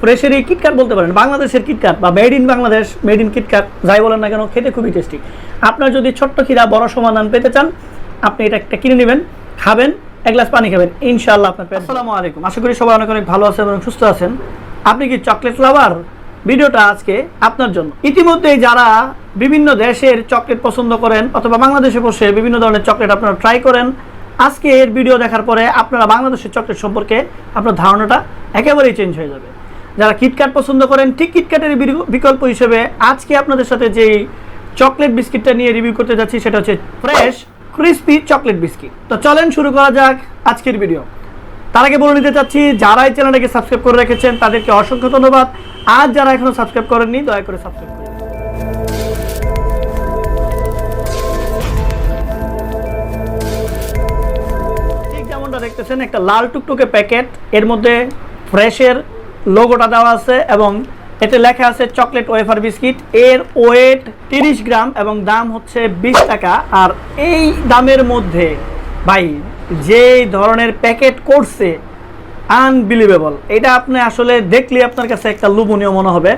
ফ্রেশের এই কিটকাট বলতে পারেন, বাংলাদেশের কিটকাট বা made in Bangladesh made in KitKat যাই বলেন না কেন, খেতে খুবই টেস্টি আপনার যদি ছোট্ট খিরা বড় সমাধান পেতে চান, আপনি এটা একটা কিনে নেবেন, খাবেন, এক গ্লাস পানি খাবেন, ইনশাআল্লাহ আপনার পেট আসসালামু আলাইকুম। আশা করি সবাই অনেক অনেক ভালো আছেন এবং সুস্থ আছেন। আপনি কি চকলেট লাভার ভিডিওটা আজকে আপনার জন্য। ইতিমধ্যেই যারা বিভিন্ন দেশের চকলেট পছন্দ করেন অথবা বাংলাদেশে বসে বিভিন্ন ধরনের চকলেট আপনারা ট্রাই করেন, আজকে এর ভিডিও দেখার পরে আপনারা বাংলাদেশের চকলেট সম্পর্কে আপনার ধারণাটা একেবারেই চেঞ্জ হয়ে যাবে। যারা কিটক্যাট পছন্দ করেন, ঠিক কিটক্যাটের বিকল্প হিসেবে আজকে আপনাদের সাথে যেই চকলেট বিস্কিটটা নিয়ে রিভিউ করতে যাচ্ছি, সেটা হচ্ছে ফ্রেশ, ক্রিস্পি চকলেট বিস্কিট। তো চলেন শুরু করা যাক আজকের ভিডিও। তার আগে বলে নিতে চাচ্ছি যারা এই চ্যানেলটাকে সাবস্ক্রাইব করে রেখেছেন, তাদেরকে অসংখ্য ধন্যবাদ। আর যারা এখনও সাবস্ক্রাইব করেননি, দয়া করে সাবস্ক্রাইব করুন দেখতেছেন, একটা লাল টুকটুকে প্যাকেট, এর মধ্যে ফ্রেশের লোগোটা দেওয়া আছে এবং এতে লেখা আছে চকলেট ওয়েফার বিস্কিট। এর ওয়েট তিরিশ গ্রাম এবং দাম হচ্ছে বিশ টাকা। আর এই দামের মধ্যে, ভাই যে ধরনের প্যাকেট করছে আনবিলিভেবল এটা আপনি আসলে দেখলে আপনার কাছে একটা লোভনীয় মনে হবে।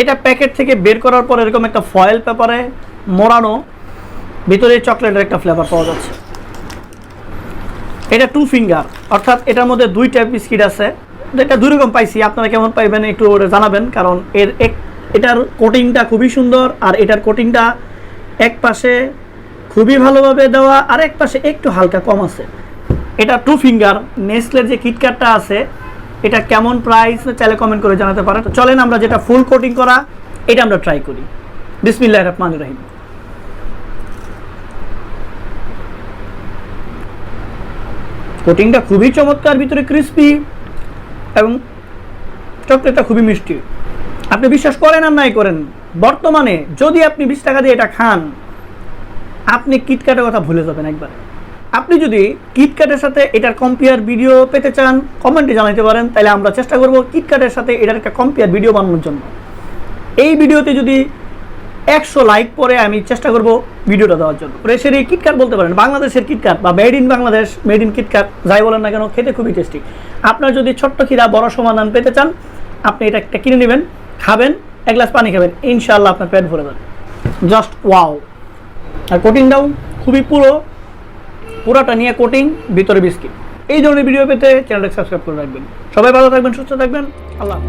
এটা প্যাকেট থেকে বের করার পর এরকম একটা ফয়েল পেপারে মোড়ানো, ভিতরে চকলেটের একটা ফ্লেভার পাওয়া যাচ্ছে। এটা টু ফিঙ্গার অর্থাৎ এটার মধ্যে দুইটা বিস্কিট আছে। এটা দুই রকম পাইছি, আপনারা কেমন পাইবেন একটু জানাবেন, কারণ এর এক এটার কোটিংটা খুবই সুন্দর, আর এটার কোটিংটা এক পাশে খুবই ভালোভাবে দেওয়া, আর এক পাশে একটু হালকা কম আছে। এটা টু ফিঙ্গার নেসলের যে কিটকাটটা আছে, এটা কেমন প্রাইস চাইলে কমেন্ট করে জানাতে পারেন। চলেন আমরা যেটা ফুল কোটিং করা, এটা আমরা ট্রাই করি। বিসমিল্লাহ রহমান রহিম। কোটিংটা খুবই চমৎকার, ভিতরে ক্রিস্পি এবং চকলেটটা খুবই মিষ্টি। আপনি বিশ্বাস করেন আর নাই করেন, বর্তমানে যদি আপনি বিশ টাকা দিয়ে এটা খান, আপনি কিটক্যাটের কথা ভুলে যাবেন একবার। আপনি যদি কিটক্যাটের সাথে এটার কম্পেয়ার ভিডিও পেতে চান কমেন্টে জানাতে পারেন তাহলে আমরা চেষ্টা করব কিটক্যাটের সাথে এটার একটা কম্পেয়ার ভিডিও বানানোর জন্য। এই ভিডিওতে যদি একশো লাইক পরে আমি চেষ্টা করব ভিডিওটা দেওয়ার জন্য। প্রেসের এই কিটকাট বলতে পারেন, বাংলাদেশের কিটকাট বা made in Bangladesh made in KitKat যাই বলেন না কেন, খেতে খুবই টেস্টি আপনার যদি ছোট্ট খিরা বড় সমাধান পেতে চান, আপনি এটা একটা কিনে নেবেন, খাবেন, এক গ্লাস পানি খাবেন, ইনশাআল্লাহ আপনার পেট ভরে যাবে। জাস্ট ওয়াও আর কোটিংটাও খুবই পুরো, পুরোটা নিয়ে কোটিং ভিতরে বিস্কিট এই ধরনের ভিডিও পেতে চ্যানেলটা সাবস্ক্রাইব করে রাখবেন। সবাই ভালো থাকবেন, সুস্থ থাকবেন, আল্লাহ।